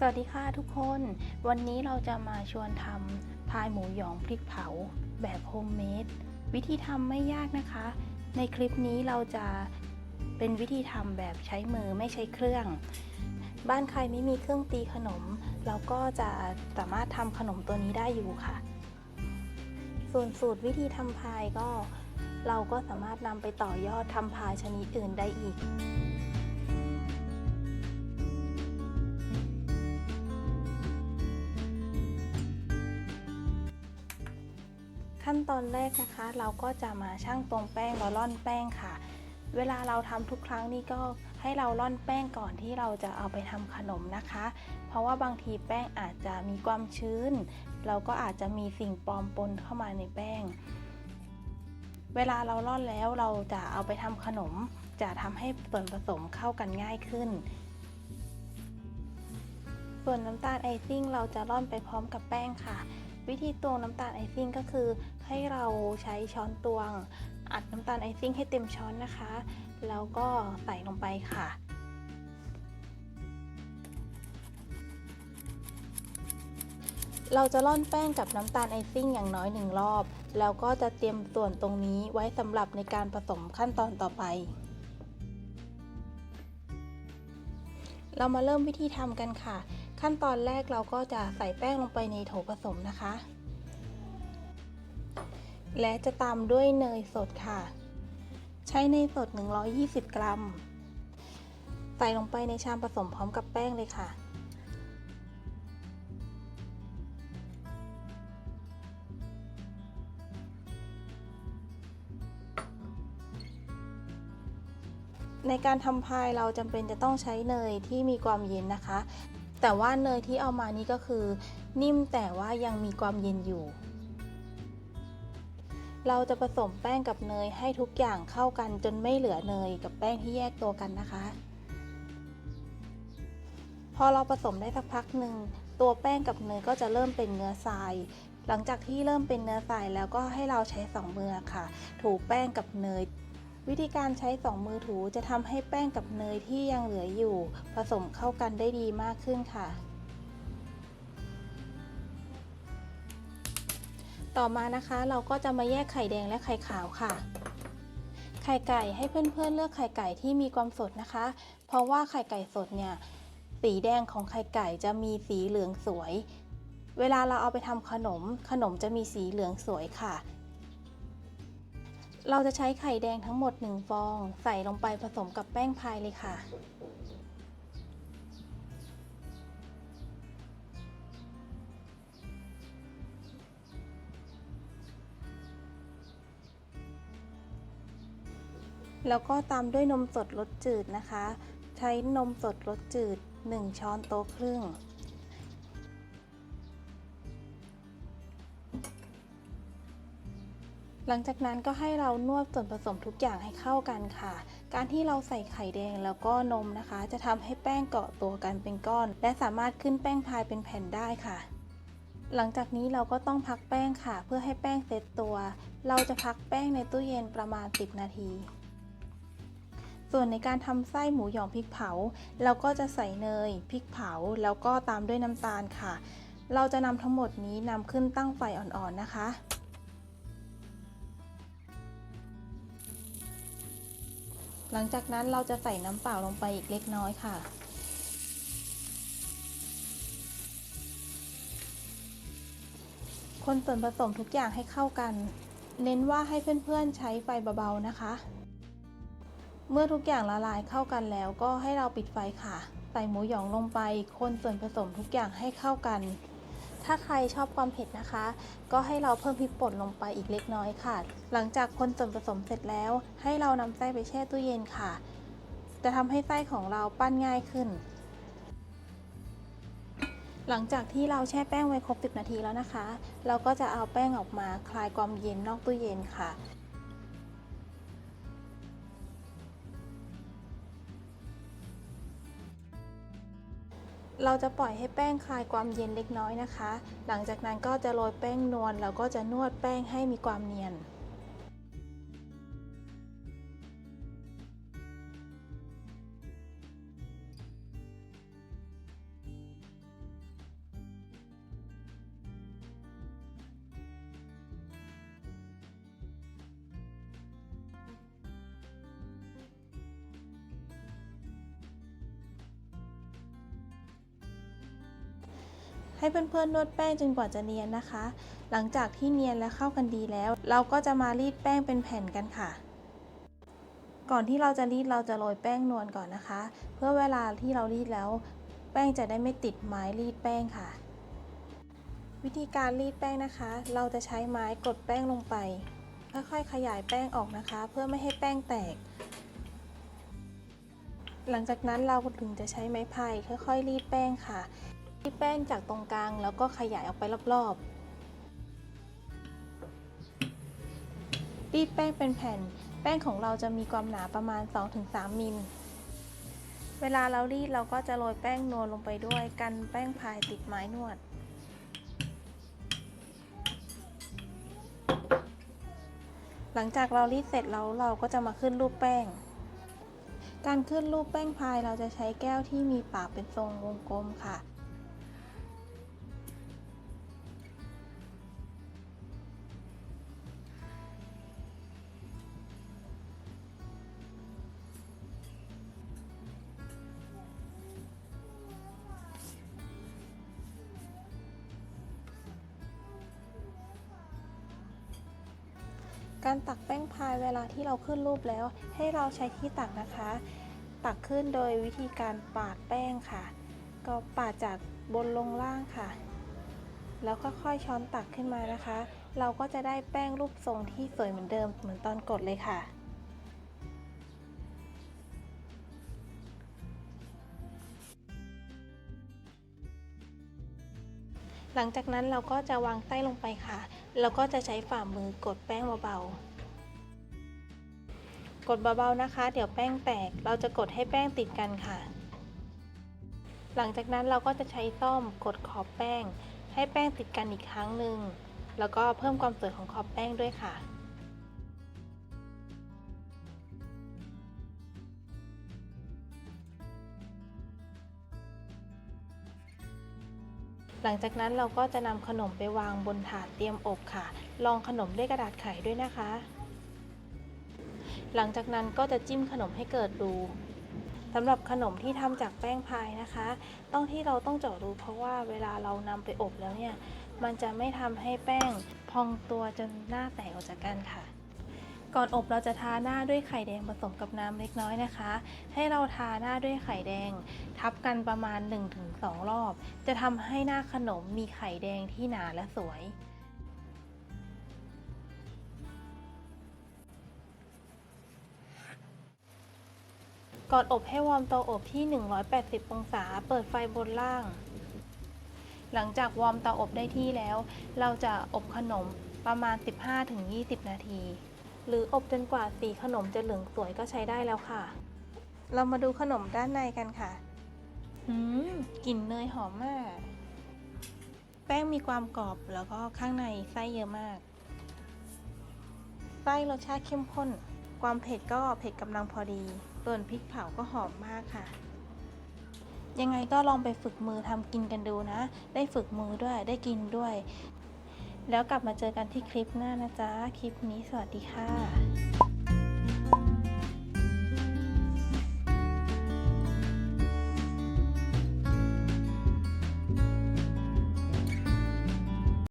สวัสดีค่ะทุกคน วันนี้เราจะมาชวนทำพายหมูหยองพริกเผาแบบโฮมเมดวิธีทำไม่ยากนะคะ ในคลิปนี้เราจะเป็นวิธีทำแบบใช้มือไม่ใช้เครื่อง บ้านใครไม่มีเครื่องตีขนม เราก็จะสามารถทำขนมตัวนี้ได้อยู่ค่ะ ส่วนสูตรวิธีทำพายก็ เราก็สามารถนำไปต่อยอดทำพายชนิดอื่นได้อีก ขั้นตอนแรกนะคะ เราก็จะมาชั่งตวงแป้งแล้วร่อนแป้งค่ะ เวลาเราทำทุกครั้งนี่ก็ให้เราร่อนแป้งก่อนที่เราจะเอาไปทำขนมนะคะ เพราะว่าบางทีแป้งอาจจะมีความชื้น เราก็อาจจะมีสิ่งปลอมปนเข้ามาในแป้ง เวลาเราร่อนแล้วเราจะเอาไปทำขนม จะทำให้ส่วนผสมเข้ากันง่ายขึ้น ส่วนน้ำตาลไอซิ่งเราจะร่อนไปพร้อมกับแป้งค่ะ วิธีตวงน้ำตาลไอซิ่งก็คือ ให้เราใช้ช้อนตวง อัดน้ำตาลไอซิ่งให้เต็มช้อนนะคะ แล้วก็ใส่ลงไปค่ะ เราจะร่อนแป้งกับน้ำตาลไอซิ่งอย่างน้อยหนึ่งรอบ แล้วก็จะเตรียมส่วนตรงนี้ไว้สำหรับในการผสมขั้นตอนต่อไป เรามาเริ่มวิธีทำกันค่ะ ขั้นตอนแรกเราก็จะใส่แป้งลงไปในโถผสมนะคะ และจะตามด้วยเนยสดค่ะ ใช้เนยสด 120 กรัม ใส่ลงไปในชามผสมพร้อมกับแป้งเลยค่ะในการทำพายเราจำเป็นจะต้องใช้เนยที่มีความเย็นนะคะ แต่ว่าเนยที่เอามานี่ก็คือ นิ่มแต่ว่ายังมีความเย็นอยู่ เราจะผสมแป้งกับเนยให้ทุกอย่างเข้ากันจนไม่เหลือเนยกับแป้งที่แยกตัวกันนะคะ พอเราผสมได้สักพักหนึ่งตัวแป้งกับเนยก็จะเริ่มเป็นเนื้อทราย หลังจากที่เริ่มเป็นเนื้อทรายแล้วก็ให้เราใช้สองมือค่ะ ถูแป้งกับเนย วิธีการใช้สองมือถูจะทำให้แป้งกับเนยที่ยังเหลืออยู่ ผสมเข้ากันได้ดีมากขึ้นค่ะ ต่อมานะคะเราก็จะมาแยกไข่แดงและไข่ขาวค่ะ ไข่ไก่ให้เพื่อนๆเลือกไข่ไก่ที่มีความสดนะคะ เพราะว่าไข่ไก่สดเนี่ยสีแดงของไข่ไก่จะมีสีเหลืองสวย เวลาเราเอาไปทำขนม ขนมจะมีสีเหลืองสวยค่ะ เราจะใช้ไข่แดงทั้งหมด 1 ฟอง ใส่ลงไปผสมกับแป้งพายเลยค่ะ แล้วก็ตามด้วยนมสดรสจืดนะคะ ใช้นมสดรสจืด 1 ช้อนโต๊ะครึ่ง หลังจากนั้นก็ให้เรานวดส่วนผสมทุกอย่างให้เข้ากันค่ะ การที่เราใส่ไข่แดงแล้วก็นมนะคะ จะทำให้แป้งเกาะตัวกันเป็นก้อน และสามารถขึ้นแป้งพายเป็นแผ่นได้ค่ะ หลังจากนี้เราก็ต้องพักแป้งค่ะ เพื่อให้แป้งเซตตัว เราจะพักแป้งในตู้เย็นประมาณ 10 นาทีส่วนในการทำไส้หมูหยองพริกเผา เราก็จะใส่เนยพริกเผา แล้วก็ตามด้วยน้ำตาลค่ะ เราจะนำทั้งหมดนี้นำขึ้นตั้งไฟอ่อนๆนะคะ หลังจากนั้นเราจะใส่น้ำเปล่าลงไปอีกเล็กน้อยค่ะ คนส่วนผสมทุกอย่างให้เข้ากัน เน้นว่าให้เพื่อนๆใช้ไฟเบาๆนะคะ เมื่อทุกอย่างละลายเข้ากันแล้วก็ให้เราปิดไฟค่ะ ใส่หมูหยองลงไป คนส่วนผสมทุกอย่างให้เข้ากัน ถ้าใครชอบความเผ็ดนะคะ ก็ให้เราเพิ่มพริกป่นลงไปอีกเล็กน้อยค่ะ หลังจากคนส่วนผสมเสร็จแล้ว ให้เรานำไส้ไปแช่ตู้เย็นค่ะ จะทำให้ไส้ของเราปั้นง่ายขึ้น หลังจากที่เราแช่แป้งไว้ครบ 10 นาทีแล้วนะคะ เราก็จะเอาแป้งออกมาคลายความเย็นนอกตู้เย็นค่ะ เราจะปล่อยให้แป้งคลายความเย็นเล็กน้อยนะคะ หลังจากนั้นก็จะโรยแป้งนวลแล้วก็จะนวดแป้งให้มีความเนียน ให้เพื่อนๆนวดแป้งจนกว่าจะเนียนนะคะ หลังจากที่เนียนและเข้ากันดีแล้ว เราก็จะมารีดแป้งเป็นแผ่นกันค่ะ ก่อนที่เราจะรีดเราจะโรยแป้งนวลก่อนนะคะ เพื่อเวลาที่เรารีดแล้ว แป้งจะได้ไม่ติดไม้รีดแป้งค่ะ วิธีการรีดแป้งนะคะ เราจะใช้ไม้กดแป้งลงไป ค่อยๆขยายแป้งออกนะคะ เพื่อไม่ให้แป้งแตกหลังจากนั้นเราถึงจะใช้ไม้พายค่อยๆรีดแป้งค่ะ รีดแป้งจากตรงกลางแล้วก็ขยายออกไปรอบๆ รีดแป้งเป็นแผ่น แป้งของเราจะมีความหนาประมาณ 2-3 มิล เวลาเรารีดเราก็จะโรยแป้งนวลลงไปด้วยกันแป้งพายติดไม้นวดหลังจากเรารีดเสร็จแล้วเราก็จะมาขึ้นรูปแป้ง การขึ้นรูปแป้งพายเราจะใช้แก้วที่มีปากเป็นทรงวงกลมค่ะ การตักแป้งพายเวลาที่เราขึ้นรูปแล้ว ให้เราใช้ที่ตักนะคะ ตักขึ้นโดยวิธีการปาดแป้งค่ะ ก็ปาดจากบนลงล่างค่ะ แล้วค่อยๆช้อนตักขึ้นมานะคะ เราก็จะได้แป้งรูปทรงที่สวยเหมือนเดิมเหมือนตอนกดเลยค่ะ หลังจากนั้นเราก็จะวางใต้ลงไปค่ะ แล้วก็จะใช้ฝ่ามือกดแป้งเบาๆ กดเบาๆนะคะ เดี๋ยวแป้งแตก เราจะกดให้แป้งติดกันค่ะ หลังจากนั้นเราก็จะใช้ต้อมกดขอบแป้ง ให้แป้งติดกันอีกครั้งหนึ่ง แล้วก็เพิ่มความสวยของขอบแป้งด้วยค่ะ หลังจากนั้นเราก็จะนำขนมไปวางบนถาดเตรียมอบค่ะ ลองขนมด้วยกระดาษไขด้วยนะคะ หลังจากนั้นก็จะจิ้มขนมให้เกิดรูสำหรับขนมที่ทำจากแป้งพายนะคะ ต้องที่เราต้องเจาะรูเพราะว่าเวลาเรานำไปอบแล้วเนี่ย มันจะไม่ทำให้แป้งพองตัวจนหน้าแตกออกจากกันค่ะ ก่อนอบเราจะทาหน้าด้วยไข่แดงผสมกับน้ำเล็กน้อยนะคะ ให้เราทาหน้าด้วยไข่แดง ทับกันประมาณ 1-2 รอบ จะทำให้หน้าขนมมีไข่แดงที่หนาและสวยก่อนอบให้วอร์มเตาอบที่ 180 องศา เปิดไฟบนล่าง หลังจากวอร์มเตาอบได้ที่แล้ว เราจะอบขนมประมาณ 15-20 นาที หรืออบจนกว่าสีขนมจะเหลืองสวยก็ใช้ได้แล้วค่ะ เรามาดูขนมด้านในกันค่ะอืมกลิ่นเนยหอมมาก แป้งมีความกรอบแล้วก็ข้างในไส้เยอะมาก ไส้รสชาติเข้มข้น ความเผ็ดก็เผ็ดกำลังพอดีส่วนพริกเผาก็หอมมากค่ะ ยังไงก็ลองไปฝึกมือทำกินกันดูนะ ได้ฝึกมือด้วยได้กินด้วย แล้วกลับมาเจอกันที่คลิปหน้านะจ๊ะ คลิปนี้สวัสดีค่ะ